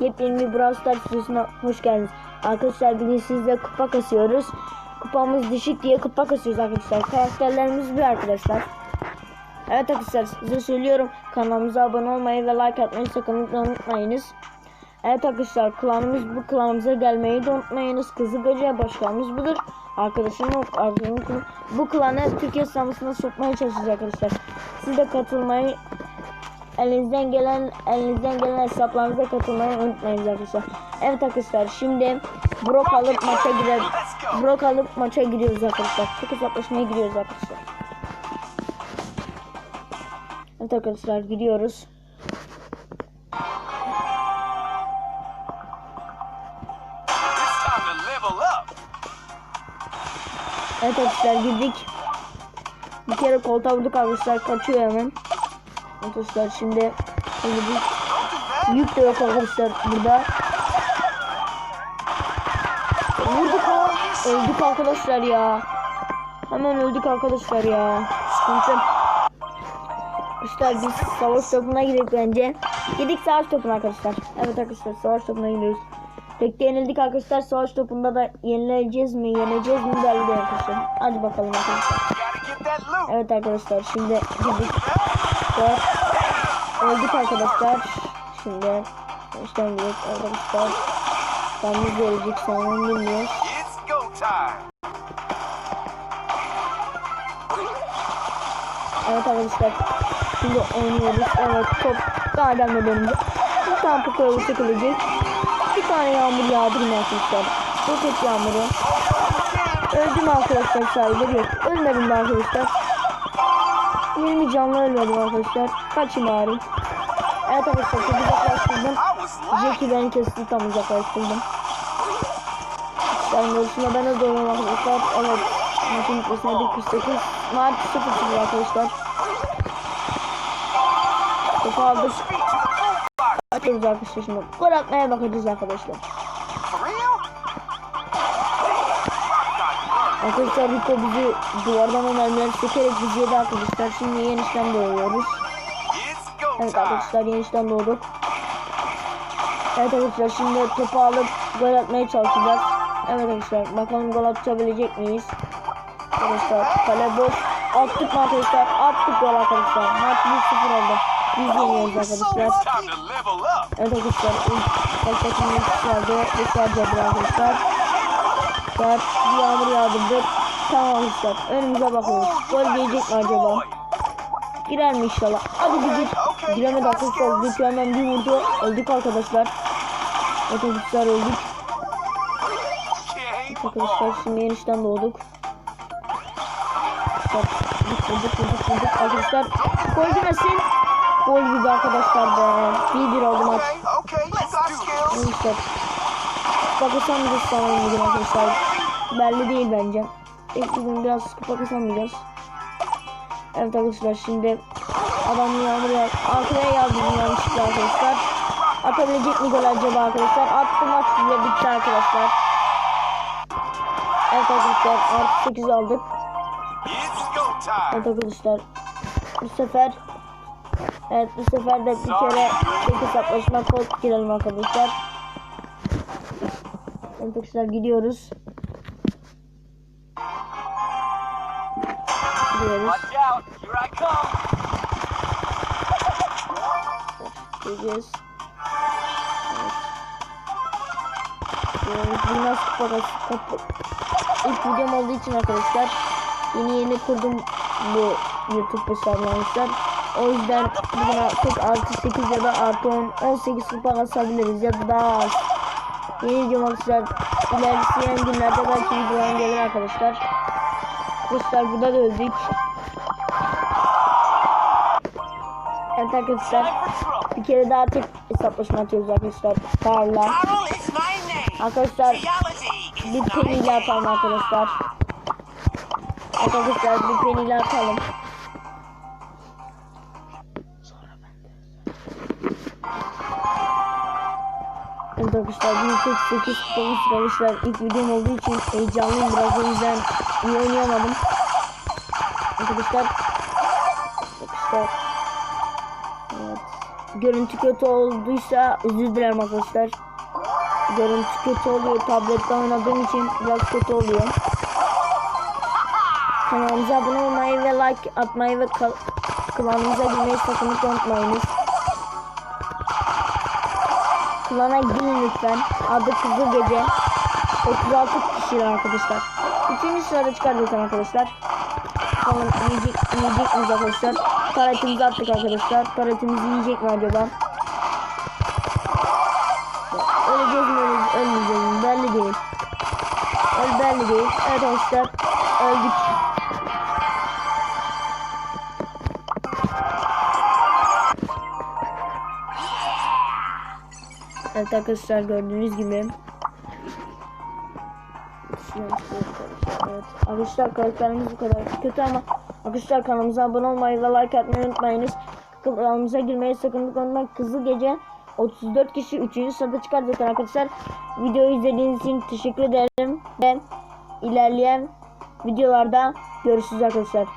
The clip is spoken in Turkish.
Yepyeni bir Brawl Stars videosuna hoş geldiniz. Arkadaşlar bugün sizle kupa kasıyoruz. Kupamız düşük diye kupa kasıyoruz arkadaşlar. Karakterlerimiz bir arkadaşlar. Evet arkadaşlar size söylüyorum. Kanalımıza abone olmayı ve like atmayı sakın unutmayınız. Evet arkadaşlar klanımız bu klanımıza gelmeyi de unutmayınız. Kızı Böceği başkanımız budur. Arkadaşım. Arkadaşım bu klanı Türkiye sınavına sokmaya çalışacağız arkadaşlar. Siz de katılmayı elinizden gelen elinizden gelen hesaplarınıza katılmayı unutmayın arkadaşlar. Evet arkadaşlar şimdi Brock alıp maça girer. Brock alıp maça giriyoruz arkadaşlar. Çok hesaplaşmaya giriyoruz arkadaşlar. Evet arkadaşlar gidiyoruz. Evet arkadaşlar girdik. Bir kere koltuğa vurduk arkadaşlar kaçıyor hemen. Arkadaşlar şimdi şimdi bir do that. yük de yok arkadaşlar burada. Vurduk ha. Öldük arkadaşlar ya. Hemen öldük arkadaşlar ya. Sıkıntı. Arkadaşlar biz savaş topuna gidelim bence. Gidik savaş topuna arkadaşlar. Evet arkadaşlar savaş topuna gidiyoruz. Tekte yenildik arkadaşlar. Savaş topunda da yenileceğiz mi, yeneceğiz mi belli arkadaşlar. Hadi bakalım arkadaşlar. Evet arkadaşlar şimdi girdik. Dört. Öldük arkadaşlar. Şimdi işten gidiyoruz arkadaşlar. Ben de ölecek sanırım time. Evet arkadaşlar. Şimdi oynuyoruz. Evet top daha gelmedi önümüze. Bir tane pokoya kılacak. Bir tane yağmur yağdırın arkadaşlar. Roket yağmuru. Öldüm arkadaşlar sayılır yok. Ölmedim arkadaşlar. 20 canlı ölmedim arkadaşlar. Kaçın bari. Evet arkadaşlar çok uzaklaştırdım. I was lying. Jackie beni kesti tam uzaklaştırdım. Ben görüşüne ben de doğrum arkadaşlar. Evet. Maçın bitmesine 48. Maç 0-0 arkadaşlar. Topu aldık. Açıyoruz arkadaşlar şimdi. Gol bakacağız arkadaşlar. Arkadaşlar Rico bizi duvardan o mermileri sekerek bizi yedi arkadaşlar. Şimdi yenişten doğuyoruz. Evet arkadaşlar yenişten doğduk. Evet arkadaşlar şimdi topu alıp gol atmaya çalışacağız. Evet arkadaşlar bakalım gol atabilecek miyiz? Arkadaşlar kale boş. Attık mı arkadaşlar? Attık gol arkadaşlar. Maç 1-0 oldu. Biz yeniyoruz So arkadaşlar. Evet arkadaşlar baştakinin ilk vardı. Beş harcadı arkadaşlar. Yağmur yağdırdı. Tamam arkadaşlar önümüze bakıyoruz. Gol gelecek mi acaba? Girer mi inşallah? Hadi gir. Giremedi arkadaşlar. Hemen bir vurdu. Öldük arkadaşlar. Arkadaşlar öldük. Arkadaşlar şimdi yenişten doğduk. Vurduk vurduk vurduk vurduk. Arkadaşlar gol girmesin. Gol gibi arkadaşlar be. 1-1 oldu maç. Arkadaşlar. Bakasam bir sanırım bugün arkadaşlar. Belli değil bence. İlk bugün biraz bakasamayacağız. Evet arkadaşlar şimdi adam yağmur yağ arkaya yağdırdım yanlışlıkla arkadaşlar. Atabilecek mi gol acaba arkadaşlar? Attı maç bile bitti arkadaşlar. Evet arkadaşlar artı 8 aldık. Evet arkadaşlar bu sefer Evet bu sefer de bir kere tek hesaplaşma kod girelim arkadaşlar. Arkadaşlar gidiyoruz. Gidiyoruz. Gideceğiz. Evet. Gidiyoruz. Bu nasıl kupa kapı. İlk videom olduğu için arkadaşlar yeni yeni kurdum bu YouTube hesabını O yüzden bugün artık artı 8 ya da artı 10 18 kupa kasabiliriz ya da daha az. Yeni videom arkadaşlar ilerleyen günlerde belki videolarım gelir arkadaşlar. Arkadaşlar burada da öldük. Evet arkadaşlar bir kere daha tek hesaplaşma atıyoruz arkadaşlar. Karla. Arkadaşlar bir peniyle atalım arkadaşlar. Arkadaşlar bir peniyle atalım. Evet arkadaşlar 148 kupamız arkadaşlar ilk videom olduğu için heyecanlıyım biraz o yüzden iyi oynayamadım. Arkadaşlar Arkadaşlar Evet görüntü kötü olduysa özür dilerim arkadaşlar. Görüntü kötü oluyor. Tablette oynadığım için biraz kötü oluyor. Kanalımıza abone olmayı ve like atmayı ve klanımıza girmeyi sakın unutmayınız. Klana girin lütfen. Adı Kızıl Gece. 36 kişi arkadaşlar. Üçüncü sırada çıkar zaten arkadaşlar. Bakalım yiyecek, yiyecek miyiz arkadaşlar? Taretimizi attık arkadaşlar. Taretimizi yiyecek mi acaba? Öleceğiz mi öleceğiz, ölmeyeceğiz mi? Belli değil. Öl belli değil. Evet arkadaşlar. Öldük. Evet arkadaşlar gördüğünüz gibi. Evet arkadaşlar karakterimiz bu kadar kötü ama arkadaşlar kanalımıza abone olmayı ve like atmayı unutmayınız. Kanalımıza girmeyi sakın unutmayın. Kızıl Gece 34 kişi 3. sırada çıkar zaten arkadaşlar. Videoyu izlediğiniz için teşekkür ederim. Ve ilerleyen videolarda görüşürüz arkadaşlar.